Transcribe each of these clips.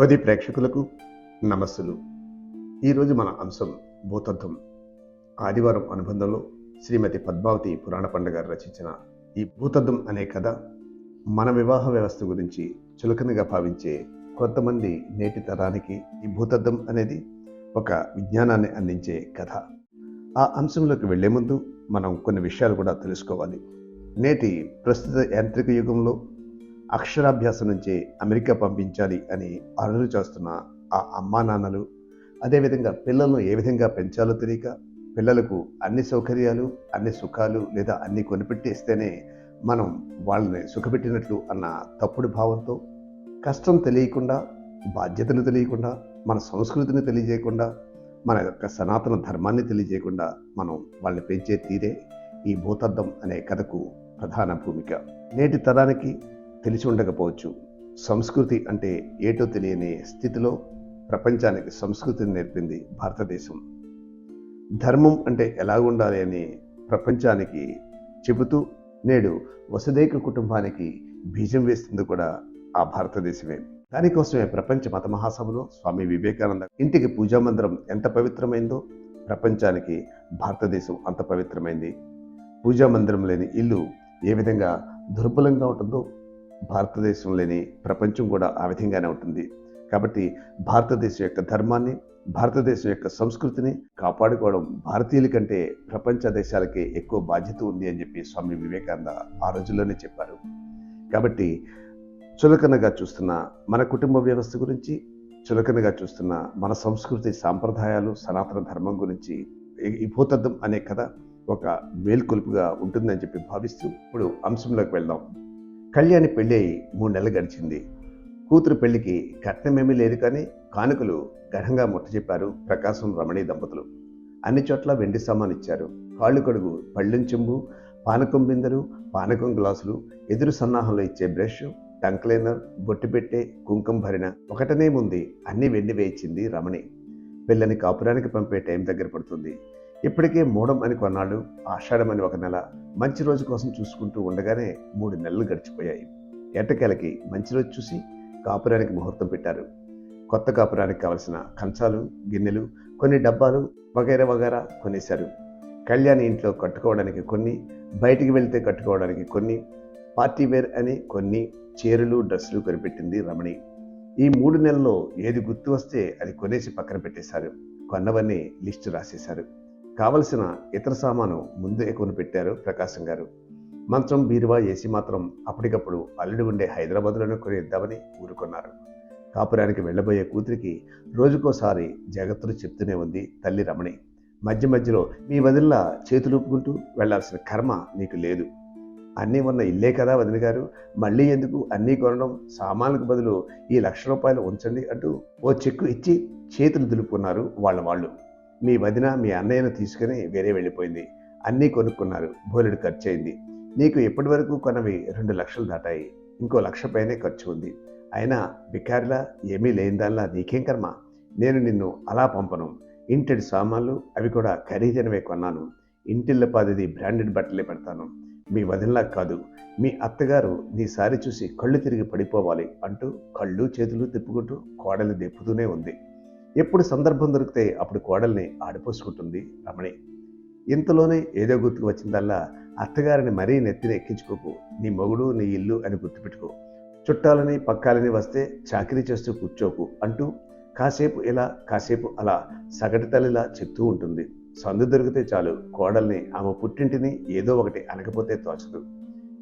ధ్వది ప్రేక్షకులకు నమస్సులు. ఈరోజు మన అంశం భూతత్వం. ఆదివారం అనుబంధంలో శ్రీమతి పద్మావతి పురాణ పండుగ రచించిన ఈ భూతత్వం అనే కథ మన వివాహ వ్యవస్థ గురించి చులకనగా భావించే కొంతమంది నేటి తరానికి ఈ భూతత్వం అనేది ఒక విజ్ఞానాన్ని అందించే కథ. ఆ అంశంలోకి వెళ్ళే ముందు మనం కొన్ని విషయాలు కూడా తెలుసుకోవాలి. నేటి ప్రస్తుత యాంత్రిక యుగంలో అక్షరాభ్యాసం నుంచే అమెరికా పంపించాలి అని అరులు చేస్తున్న ఆ అమ్మా నాన్నలు అదేవిధంగా పిల్లలను ఏ విధంగా పెంచాలో తెలియక పిల్లలకు అన్ని సౌకర్యాలు అన్ని సుఖాలు లేదా అన్ని కొనిపెట్టేస్తేనే మనం వాళ్ళని సుఖపెట్టినట్లు అన్న తప్పుడు భావంతో కష్టం తెలియకుండా బాధ్యతను తెలియకుండా మన సంస్కృతిని తెలియజేయకుండా మన యొక్క సనాతన ధర్మాన్ని తెలియజేయకుండా మనం వాళ్ళని పెంచే తీరే ఈ భూతద్దం అనే కథకు ప్రధాన భూమిక. నేటి తరానికి తెలిసి ఉండకపోవచ్చు సంస్కృతి అంటే ఏటో తెలియని స్థితిలో ప్రపంచానికి సంస్కృతిని నేర్పింది భారతదేశం. ధర్మం అంటే ఎలా ఉండాలి అని ప్రపంచానికి చెబుతూ నేడు వసుదైక కుటుంబానికి బీజం వేస్తుంది కూడా ఆ భారతదేశమే. దానికోసమే ప్రపంచ మత మహాసభలో స్వామి వివేకానంద ఇంటికి పూజా మందిరం ఎంత పవిత్రమైందో ప్రపంచానికి భారతదేశం అంత పవిత్రమైంది. పూజా మందిరం లేని ఇల్లు ఏ విధంగా దుర్బలంగా ఉంటుందో భారతదేశంలోని ప్రపంచం కూడా ఆ విధంగానే ఉంటుంది. కాబట్టి భారతదేశం యొక్క ధర్మాన్ని భారతదేశం యొక్క సంస్కృతిని కాపాడుకోవడం భారతీయుల కంటే ప్రపంచ దేశాలకే ఎక్కువ బాధ్యత ఉంది అని చెప్పి స్వామి వివేకానంద ఆ రోజుల్లోనే చెప్పారు. కాబట్టి చులకనగా చూస్తున్న మన కుటుంబ వ్యవస్థ గురించి చులకనగా చూస్తున్న మన సంస్కృతి సాంప్రదాయాలు సనాతన ధర్మం గురించి ఈ అనే కథ ఒక మేల్కొలుపుగా ఉంటుందని చెప్పి భావిస్తూ ఇప్పుడు అంశంలోకి వెళ్దాం. కళ్యాణి పెళ్ళి అయి మూడు నెలలు గడిచింది. కూతురు పెళ్ళికి కట్నమేమీ లేదు కానీ కానుకలు ఘనంగా ముట్టచెప్పారు ప్రకాశం రమణి దంపతులు. అన్ని చోట్ల వెండి సామాన్ ఇచ్చారు. కాళ్ళు కడుగు పళ్ళెం చెంబు పానకం బిందెలు పానకం గ్లాసులు ఎదురు సన్నాహంలో ఇచ్చే బ్రష్ టంక్లైనర్ క్లీనర్ బొట్టు పెట్టే కుంకుమ భరిన ఒకటనే ముందు అన్ని వెండి వేయించింది రమణి. పిల్లని కాపురానికి పంపే టైం దగ్గర పడుతుంది. ఇప్పటికే మూడం అని కొన్నాళ్ళు ఆషాఢం అని ఒక నెల మంచి రోజు కోసం చూసుకుంటూ ఉండగానే మూడు నెలలు గడిచిపోయాయి. ఎట్టకేలకి మంచి రోజు చూసి కాపురానికి ముహూర్తం పెట్టారు. కొత్త కాపురానికి కావలసిన కంచాలు గిన్నెలు కొన్ని డబ్బాలు వగైరా వగైరా కొనేశారు. కళ్యాణి ఇంట్లో కట్టుకోవడానికి కొన్ని బయటికి వెళ్తే కట్టుకోవడానికి కొన్ని పార్టీ వేర్ అని కొన్ని చీరలు డ్రెస్సులు కొనిపెట్టింది రమణి. ఈ మూడు నెలల్లో ఏది గుర్తు వస్తే అది కొనేసి పక్కన పెట్టేశారు. కొన్నవన్నీ లిస్టు రాసేశారు. కావలసిన ఇతర సామాను ముందే కొనిపెట్టారు ప్రకాశం గారు. మంచం బీరువా ఏసీ మాత్రం అప్పటికప్పుడు అల్లుడు ఉండే హైదరాబాద్లోనే కొనిద్దామని ఊరుకున్నారు. కాపురానికి వెళ్ళబోయే కూతురికి రోజుకోసారి జాగ్రత్తలు చెప్తూనే ఉంది తల్లి రమణి. మధ్య మధ్యలో మీ వదిల్లా చేతులూపుకుంటూ వెళ్ళాల్సిన కర్మ నీకు లేదు. అన్నీ ఉన్న ఇల్లే కదా వదిన గారు మళ్ళీ ఎందుకు అన్నీ కొనడం? సామాన్లకు బదులు ఈ లక్ష రూపాయలు ఉంచండి అంటూ ఓ చెక్కు ఇచ్చి చేతులు దులుపుకున్నారు వాళ్ళ వాళ్ళు. మీ వదిన మీ అన్నయ్యను తీసుకుని వేరే వెళ్ళిపోయింది. అన్నీ కొనుక్కున్నారు. బోలెడు ఖర్చు అయింది నీకు ఇప్పటి వరకు కొనవి రెండు లక్షలు దాటాయి. ఇంకో లక్ష పైనే ఖర్చు ఉంది. అయినా బికారిలా ఏమీ లేని దానిలా నీకేం కర్మ? నేను నిన్ను అలా పంపను. ఇంటిడి సామాన్లు అవి కూడా ఖరీదైనవే కొన్నాను. ఇంటిల్లపాదిది బ్రాండెడ్ బట్టలే పెడతాను. మీ వదినలా కాదు. మీ అత్తగారు నీ సారి చూసి కళ్ళు తిరిగి పడిపోవాలి అంటూ కళ్ళు చేతులు తిప్పుకుంటూ కోడలు దెప్పుతూనే ఉంది. ఎప్పుడు సందర్భం దొరికితే అప్పుడు కోడల్ని ఆడిపోసుకుంటుంది రమణి. ఇంతలోనే ఏదో గుర్తుకు వచ్చిందల్లా అత్తగారిని మరీ నెత్తిన ఎక్కించుకోకు. నీ మొగుడు నీ ఇల్లు అని గుర్తుపెట్టుకో. చుట్టాలని పక్కాలని వస్తే చాకరీ చేస్తూ కూర్చోకు అంటూ కాసేపు ఇలా కాసేపు అలా సగటు తల్లిలా చెప్తూ ఉంటుంది. సందు దొరికితే చాలు కోడల్ని ఆమె పుట్టింటిని ఏదో ఒకటి అనకపోతే తోచదు.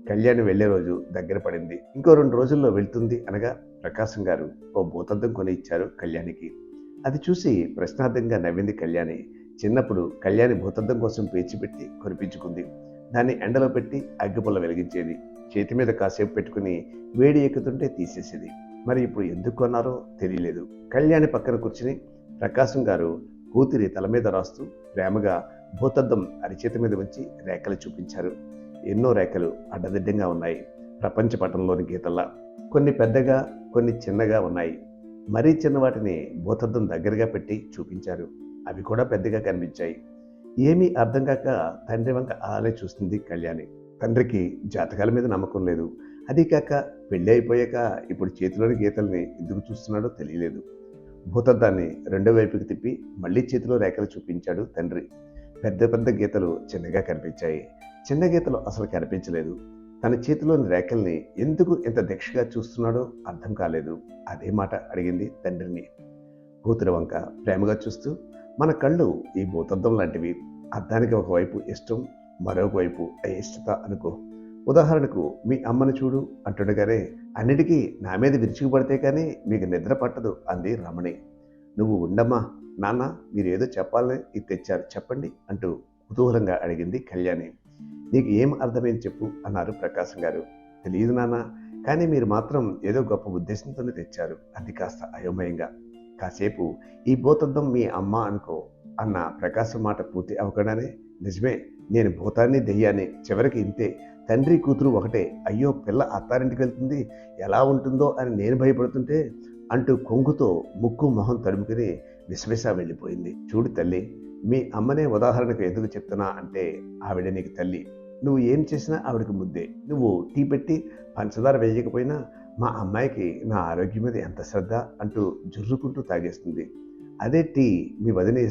కళ్యాణి వెళ్ళే రోజు దగ్గర పడింది. ఇంకో రెండు రోజుల్లో వెళ్తుంది అనగా ప్రకాశం గారు ఓ భూతద్దం కొని ఇచ్చారు కళ్యాణికి. అది చూసి ప్రశ్నార్థంగా నవ్వింది కళ్యాణి. చిన్నప్పుడు కళ్యాణి భూతద్దం కోసం పేచిపెట్టి కురిపించుకుంది. దాన్ని ఎండలో పెట్టి అగ్గిపుల్ల వెలిగించేది. చేతి మీద కాసేపు పెట్టుకుని వేడి ఎక్కుతుంటే తీసేసేది. మరి ఇప్పుడు ఎందుకు కొన్నారో తెలియలేదు. కళ్యాణి పక్కన కూర్చుని ప్రకాశం గారు కూతురి తల మీద రాస్తూ ప్రేమగా భూతద్దం అరిచేతి మీద ఉంచి రేఖలు చూపించారు. ఎన్నో రేఖలు అడ్డదిడ్డంగా ఉన్నాయి. ప్రపంచ పటంలోని గీతల్లా. కొన్ని పెద్దగా కొన్ని చిన్నగా ఉన్నాయి. మరీ చిన్న వాటిని భూతద్దం దగ్గరగా పెట్టి చూపించారు. అవి కూడా పెద్దగా కనిపించాయి. ఏమీ అర్థం కాక తండ్రి వంక ఆలే చూస్తుంది కళ్యాణి. తండ్రికి జాతకాల మీద నమ్మకం లేదు. అదీ కాక పెళ్ళి అయిపోయాక ఇప్పుడు చేతిలోని గీతల్ని ఎందుకు చూస్తున్నాడో తెలియలేదు. భూతద్దాన్ని రెండో వైపుకి తిప్పి మళ్ళీ చేతిలో రేఖలు చూపించాడు తండ్రి. పెద్ద పెద్ద గీతలు చిన్నగా కనిపించాయి. చిన్న గీతలు అసలు కనిపించలేదు. తన చేతిలోని రేఖల్ని ఎందుకు ఇంత దీక్షగా చూస్తున్నాడో అర్థం కాలేదు. అదే మాట అడిగింది తండ్రిని. కూతురు వంక ప్రేమగా చూస్తూ మన కళ్ళు ఈ భూతద్దం లాంటివి. అద్దానికి ఒకవైపు ఇష్టం మరొకవైపు అయిష్టత అనుకో. ఉదాహరణకు మీ అమ్మని చూడు అంటుండగానే అన్నిటికీ నా మీద విరుచుకుపడితే కానీ మీకు నిద్ర పట్టదు అంది రమణి. నువ్వు ఉండమ్మా నాన్న మీరు ఏదో చెప్పాలని ఇది తెచ్చారు చెప్పండి అంటూ కుతూహలంగా అడిగింది కళ్యాణి. నీకు ఏం అర్థమైంది చెప్పు అన్నారు ప్రకాశం గారు. తెలియదు నాన్న కానీ మీరు మాత్రం ఏదో గొప్ప ఉద్దేశంతోనే తెచ్చారు. అది కాస్త అయోమయంగా. కాసేపు ఈ భూతద్దం మీ అమ్మ అనుకో అన్న ప్రకాశం మాట పూర్తి అవ్వకుండానే నిజమే నేను భూతాన్ని దెయ్యాన్ని చివరికి ఇంతే. తండ్రి కూతురు ఒకటే. అయ్యో పిల్ల అత్తారింటికి వెళ్తుంది. ఎలా ఉంటుందో అని నేను భయపడుతుంటే అంటూ కొంగుతో ముక్కు మొహం తడుముకుని విసవిస వెళ్ళిపోయింది. చూడు తల్లి మీ అమ్మనే ఉదాహరణకు ఎందుకు చెప్తున్నా అంటే ఆవిడ నీకు తల్లి. నువ్వు ఏం చేసినా ఆవిడకి ముద్దే. నువ్వు టీ పెట్టి పంచదార వేయకపోయినా మా అమ్మాయికి నా ఆరోగ్యం మీద ఎంత శ్రద్ధ అంటూ జుర్రుకుంటూ తాగేస్తుంది. అదే టీ మీ వదిన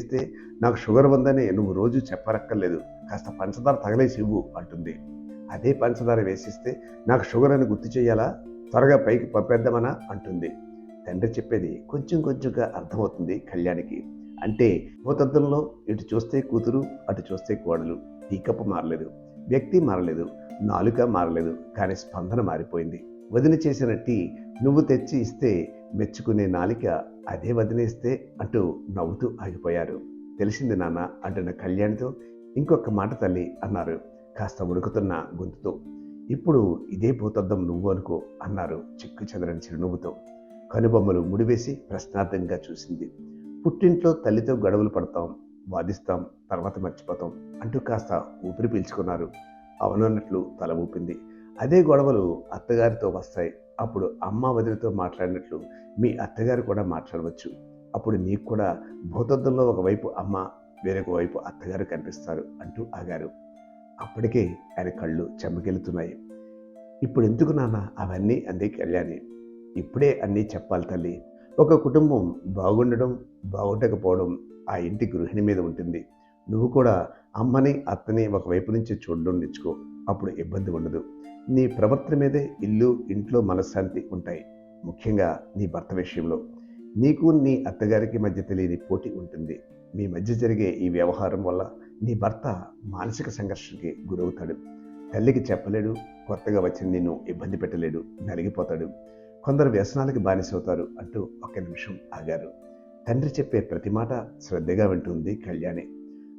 నాకు షుగర్ ఉందని నువ్వు రోజు చెప్పరక్కర్లేదు. కాస్త పంచదార తగలేసి ఇవ్వు అంటుంది. అదే పంచదార వేసిస్తే నాకు షుగర్ అని గుర్తు చేయాలా? త్వరగా పైకి పంపేద్దామనా? అంటుంది. తండ్రి చెప్పేది కొంచెం కొంచెంగా అర్థమవుతుంది కళ్యాణికి. అంటే భూతద్దంలో ఇటు చూస్తే కూతురు అటు చూస్తే కోడలు. టీ మారలేదు. వ్యక్తి మారలేదు. నాలుక మారలేదు. కానీ స్పందన మారిపోయింది. వదిన చేసిన టీ నువ్వు తెచ్చి ఇస్తే మెచ్చుకునే నాలిక అదే వదిలేస్తే అంటూ నవ్వుతూ ఆగిపోయారు. తెలిసింది నాన్న అంటున్న కళ్యాణితో ఇంకొక మాట తల్లి అన్నారు. కాస్త ఉడుకుతున్న గొంతుతో. ఇప్పుడు ఇదే భూతద్దం నువ్వు అనుకో అన్నారు చిక్కు చెదరని చిరునవ్వుతో. కనుబొమ్మలు ముడివేసి ప్రశ్నార్థంగా చూసింది. పుట్టింట్లో తల్లితో గొడవలు పడతాం వాదిస్తాం తర్వాత మర్చిపోతాం అంటూ కాస్త ఊపిరి పీల్చుకున్నారు. అవునన్నట్లు తల ఊపింది. అదే గొడవలు అత్తగారితో వస్తాయి. అప్పుడు అమ్మ వదిలితో మాట్లాడినట్లు మీ అత్తగారు కూడా మాట్లాడవచ్చు. అప్పుడు నీకు కూడా భూతద్దంలో ఒకవైపు అమ్మ వేరొక వైపు అత్తగారు కనిపిస్తారు అంటూ ఆగారు. అప్పటికే ఆయన కళ్ళు చెమ్మకెళ్తున్నాయి ఇప్పుడు ఎందుకు నాన్న అవన్నీ అంది కళ్యాణి. ఇప్పుడే అన్నీ చెప్పాలి తల్లి. ఒక కుటుంబం బాగుండడం బాగుండకపోవడం ఆ ఇంటి గృహిణి మీద ఉంటుంది. నువ్వు కూడా అమ్మని అత్తని ఒకవైపు నుంచి చూడడం నేర్చుకో. అప్పుడు ఇబ్బంది ఉండదు. నీ ప్రవర్తన మీదే ఇల్లు ఇంట్లో మనశ్శాంతి ఉంటాయి. ముఖ్యంగా నీ భర్త విషయంలో. నీకు నీ అత్తగారికి మధ్య తెలియని పోటీ ఉంటుంది. మీ మధ్య జరిగే ఈ వ్యవహారం వల్ల నీ భర్త మానసిక సంఘర్షణకి గురవుతాడు. తల్లికి చెప్పలేడు కొత్తగా వచ్చిన నిన్ను ఇబ్బంది పెట్టలేడు నలిగిపోతాడు. కొందరు వ్యసనాలకి బానిసవుతారు అంటూ ఒక్క నిమిషం ఆగారు. తండ్రి చెప్పే ప్రతి మాట శ్రద్ధగా వింటుంది కళ్యాణి.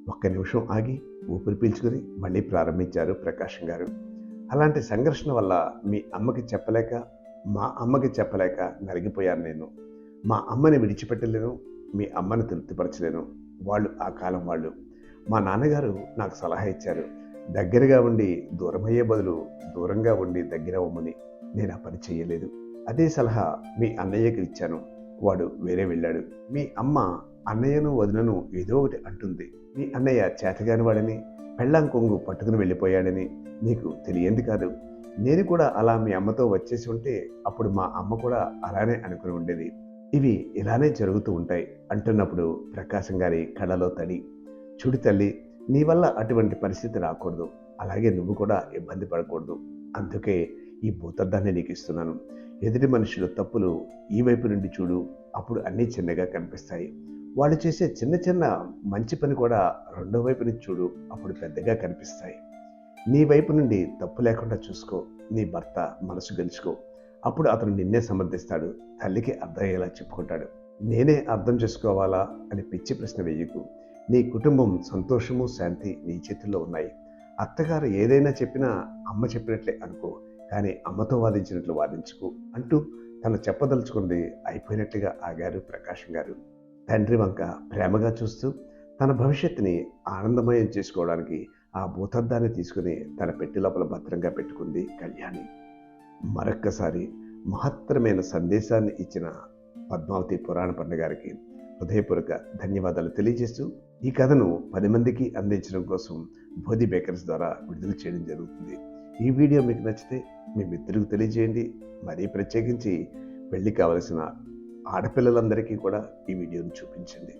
ఒక్క నిమిషం ఆగి ఊపిరి పీల్చుకుని మళ్ళీ ప్రారంభించారు ప్రకాశం గారు. అలాంటి సంఘర్షణ వల్ల మీ అమ్మకి చెప్పలేక మా అమ్మకి చెప్పలేక నలిగిపోయాను నేను. మా అమ్మని విడిచిపెట్టలేను మీ అమ్మని తృప్తిపరచలేను. వాళ్ళు ఆ కాలం వాళ్ళు. మా నాన్నగారు నాకు సలహా ఇచ్చారు. దగ్గరగా ఉండి దూరమయ్యే బదులు దూరంగా ఉండి దగ్గర అవ్వమని. నేను ఆ పని చేయలేదు. అదే సలహా మీ అన్నయ్యకి ఇచ్చాను. వాడు వేరే వెళ్ళాడు. మీ అమ్మ అన్నయ్యను వదినను ఏదో ఒకటి అంటుంది. మీ అన్నయ్య చేతగాని వాడని పెళ్ళాం కొంగు పట్టుకుని వెళ్ళిపోయాడని నీకు తెలియంది కాదు. నేను కూడా అలా మీ అమ్మతో వచ్చేసి ఉంటే అప్పుడు మా అమ్మ కూడా అలానే అనుకుని ఉండేది. ఇవి ఇలానే జరుగుతూ ఉంటాయి అంటున్నప్పుడు ప్రకాశం గారి కళ్ళలో తడి. చూడు తల్లి నీ వల్ల అటువంటి పరిస్థితి రాకూడదు. అలాగే నువ్వు కూడా ఇబ్బంది పడకూడదు. అందుకే ఈ భూతద్దాన్ని నీకు ఇస్తున్నాను. ఎదుటి మనుషుల తప్పులు ఈ వైపు నుండి చూడు అప్పుడు అన్నీ చిన్నగా కనిపిస్తాయి. వాళ్ళు చేసే చిన్న చిన్న మంచి పని కూడా రెండో వైపు నుంచి చూడు అప్పుడు పెద్దగా కనిపిస్తాయి. నీ వైపు నుండి తప్పు లేకుండా చూసుకో నీ భర్త మనసు గెలుచుకో. అప్పుడు అతను నిన్నే సమర్థిస్తాడు తల్లికి అర్థమయ్యేలా చెప్పుకుంటాడు. నేనే అర్థం చేసుకోవాలా అని పిచ్చి ప్రశ్న వేయకు. నీ కుటుంబం సంతోషము శాంతి నీ చేతుల్లో ఉన్నాయి. అత్తగారు ఏదైనా చెప్పినా అమ్మ చెప్పినట్లే అనుకో. కానీ అమ్మతో వాదించినట్లు వాదించుకు అంటూ తను చెప్పదలుచుకుంది అయిపోయినట్లుగా ఆగారు ప్రకాశం గారు. తండ్రి వంక ప్రేమగా చూస్తూ తన భవిష్యత్తుని ఆనందమయం చేసుకోవడానికి ఆ భూతద్దాన్ని తీసుకుని తన పెట్టి లోపల భద్రంగా పెట్టుకుంది కళ్యాణి. మరొక్కసారి మహత్తరమైన సందేశాన్ని ఇచ్చిన పద్మావతి పురాణ పండు గారికి హృదయపూర్వక ధన్యవాదాలు తెలియజేస్తూ ఈ కథను పది మందికి అందించడం కోసం బోధి బేకర్స్ ద్వారా విడుదల చేయడం జరుగుతుంది. ఈ వీడియో మీకు నచ్చితే మీ మిత్రులకు తెలియజేయండి. మరీ ప్రత్యేకించి పెళ్ళి కావలసిన ఆడపిల్లలందరికీ కూడా ఈ వీడియోను చూపించండి.